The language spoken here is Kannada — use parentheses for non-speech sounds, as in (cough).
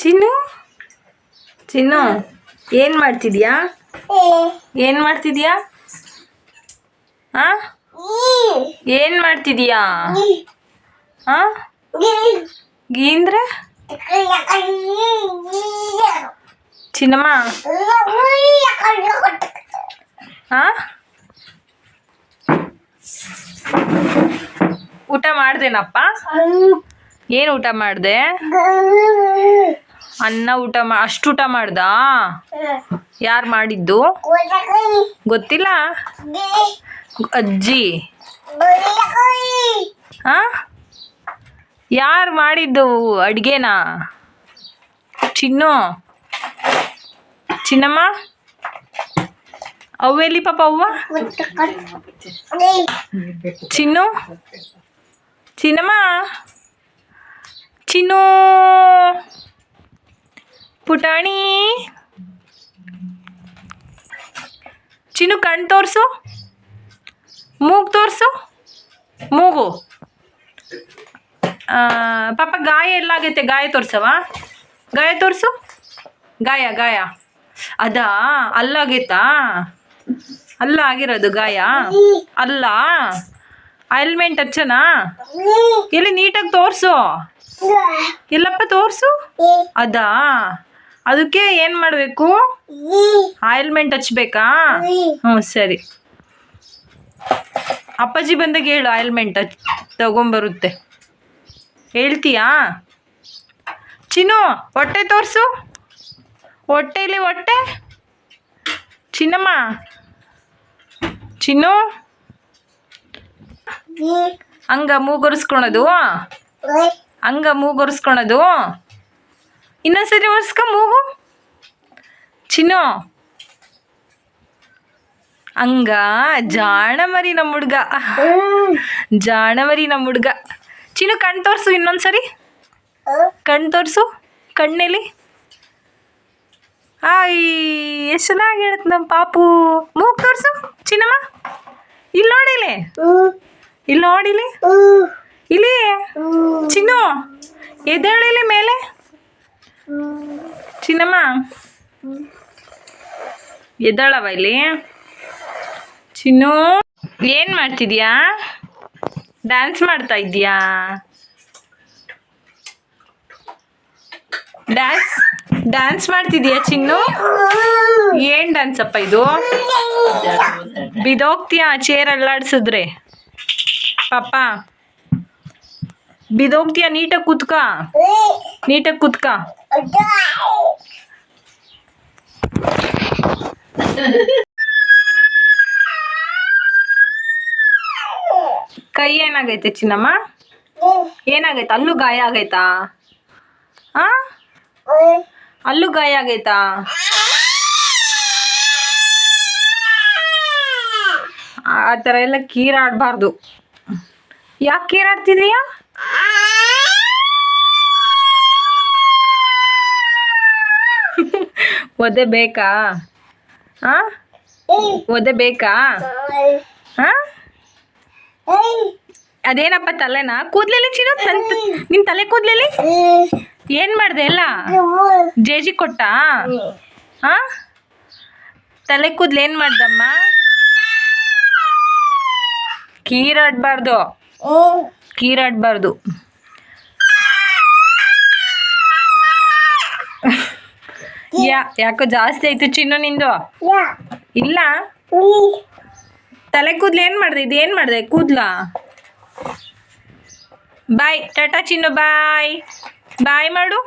ಚಿನ್ನು? ಚಿನ್ನು ಏನು ಮಾಡ್ತಿದ್ಯಾ? ಏನು ಮಾಡ್ತಿದ್ಯಾ? ಆ? ಏನು ಮಾಡ್ತಿದ್ಯಾ? ಆ? ಗೀಂದ್ರೆ ಚಿನ್ನಮ್ಮ? ಆ? ಊಟ ಮಾಡ್ದೇನಪ್ಪ? ಏನು ಊಟ ಮಾಡಿದೆ? ಅನ್ನ ಊಟ ಮಾ, ಅಷ್ಟು ಊಟ ಮಾಡ್ದ? ಯಾರು ಮಾಡಿದ್ದು? ಗೊತ್ತಿಲ್ಲ? ಅಜ್ಜಿ. ಆ? ಯಾರು ಮಾಡಿದ್ದು ಅಡ್ಗೆನ? ಚಿನ್ನು. ಚಿನ್ನಮ್ಮ? ಅವೆಲ್ಲಿ ಪಾಪ ಅವ್ವ? ಚಿನ್ನು? ಚಿನ್ನಮ್ಮ? ಚಿನ್ನು. ಪುಟಾಣಿ. ಚಿನ್ನು ಕಣ್ ತೋರಿಸು. ಮೂಗು ತೋರಿಸು. ಮೂಗು. ಪಾಪ ಗಾಯ ಎಲ್ಲಾಗೈತೆ ಗಾಯ ತೋರಿಸವ ಗಾಯ ತೋರಿಸು. ಗಾಯ ಗಾಯ. ಅದಾ ಅಲ್ಲಾಗೈತಾ ಅಲ್ಲ ಆಗಿರೋದು ಗಾಯ? ಅಲ್ಲ? ಆಯಿಲ್ಮೆಂಟ್ ಹಚ್ಚನಾ? ಎಲ್ಲಿ ನೀಟಾಗಿ ತೋರಿಸು. ಎಲ್ಲಪ್ಪ ತೋರಿಸು. ಅದಾ? ಅದಕ್ಕೆ ಏನು ಮಾಡಬೇಕು? ಆಯಿಲ್ಮೆಂಟ್ ಹಚ್ಬೇಕಾ? ಹ್ಞೂ ಸರಿ. ಅಪ್ಪಾಜಿ ಬಂದಾಗ ಹೇಳು ಆಯಿಲ್ಮೆಂಟ್ ಹಚ್ ತಗೊಂಬರುತ್ತೆ. ಹೇಳ್ತೀಯಾ? ಚಿನ್ನು ಹೊಟ್ಟೆ ತೋರಿಸು. ಹೊಟ್ಟೆಲಿ ಹೊಟ್ಟೆ. ಚಿನ್ನಮ್ಮ. ಚಿನ್ನು. ಹಂಗ ಮೂಗೊರೆಸ್ಕೊಳೋದು? ಹಂಗ ಮೂಗೊರೆಸ್ಕೊಳೋದು? ಇನ್ನೊಂದ್ಸರಿ ಒರೆಸ್ಕ ಮೂಗು ಚಿನ್ನು. ಹಂಗ ಜಾಣ ಮರಿ ನಮ್ಮ ಹುಡ್ಗ. ಜಾಣ ಮರಿ ನಮ್ಮ ಹುಡ್ಗ. ಚಿನ್ನು, ಕಣ್ ತೋರಿಸು ಇನ್ನೊಂದ್ಸರಿ. ಕಣ್ ತೋರಿಸು, ಕಣ್ಣಲ್ಲಿ. ಆಯ್, ಎಷ್ಟು ಚೆನ್ನಾಗಿ ಹೇಳುತ್ತೆ ನಮ್ಮ ಪಾಪು. ಮೂಗು ತೋರಿಸು, ಚಿನ್ನಮ್ಮ. ಇಲ್ಲಿ ನೋಡಿಲಿ ಇಲ್ಲಿ. ನೋಡಿಲಿ ಇಲ್ಲಿ. ಚಿನ್ನು ಎದ್ದೇಳಿಲಿ ಮೇಲೆ. ಚಿನ್ನಮ್ಮ ಎದ್ದಾಳವ ಇಲ್ಲಿ. ಚಿನ್ನು, ಏನು ಮಾಡ್ತಿದ್ಯಾ? ಡ್ಯಾನ್ಸ್ ಮಾಡ್ತಾ ಇದ್ದೀಯಾ? ಡ್ಯಾನ್ಸ್ ಡ್ಯಾನ್ಸ್ ಮಾಡ್ತಿದ್ಯಾ ಚಿನ್ನು? ಏನು ಡ್ಯಾನ್ಸ್ ಅಪ್ಪ ಇದು? ಬಿದೋಗ್ತೀಯಾ ಚೇರ್ ಅಲ್ಲಾಡ್ಸಿದ್ರೆ? ಪಾಪ. ಬಿದೋಗ್ತೀಯಾ ನೀಟಾಗಿ ಕುತ್ಕ? ನೀಟಾಗಿ ಕೂತ್ಕ? (laughs) ಕೈ ಏನಾಗೈತೆ ಚಿನ್ನಮ್ಮ? ಏನಾಗೈತೆ? ಅಲ್ಲೂ ಗಾಯ ಆಗೈತಾ? ಆ? ಅಲ್ಲೂ ಗಾಯ ಆಗೈತಾ? ಆ ಥರ ಎಲ್ಲ ಕೀರಾಡಬಾರ್ದು. ಯಾಕೆ ಕೀರಾಡ್ತಿದೀಯಾ? ಒದೆ ಬೇಕಾ? ಹಾ ಒದೆ ಬೇಕಾ? ಹಾ ಅದೇನಪ್ಪ ತಲೆನಾ? ಕೂದ್ಲೆಲ್ಲಿ ಚಿನ್ನ ನಿನ್ ತಲೆ ಕೂದ್ಲೆಲ್ಲಿ ಏನ್ ಮಾಡ್ದೆ ಎಲ್ಲ? ಜೇಜಿ ಕೊಟ್ಟ? ಹಾ ತಲೆ ಕೂದ್ಲು ಏನ್ ಮಾಡ್ದಮ್ಮ? ಕೀರಾಡ್ಬಾರ್ದು. ಕೀರಾಡ್ಬಾರ್ದು. ಯಾ ಯಾಕೋ ಜಾಸ್ತಿ ಆಯ್ತು ಚಿನ್ನು ನಿಂದು? ಇಲ್ಲ? ತಲೆ ಕೂದ್ಲು ಏನ್ ಮಾಡ್ದೆ? ಇದು ಏನ್ ಮಾಡ್ದೆ? ಕೂದ್ಲ? ಬಾಯ್ ಟಾಟಾ ಚಿನ್ನು ಬಾಯ್. ಬಾಯ್ ಮಾಡು.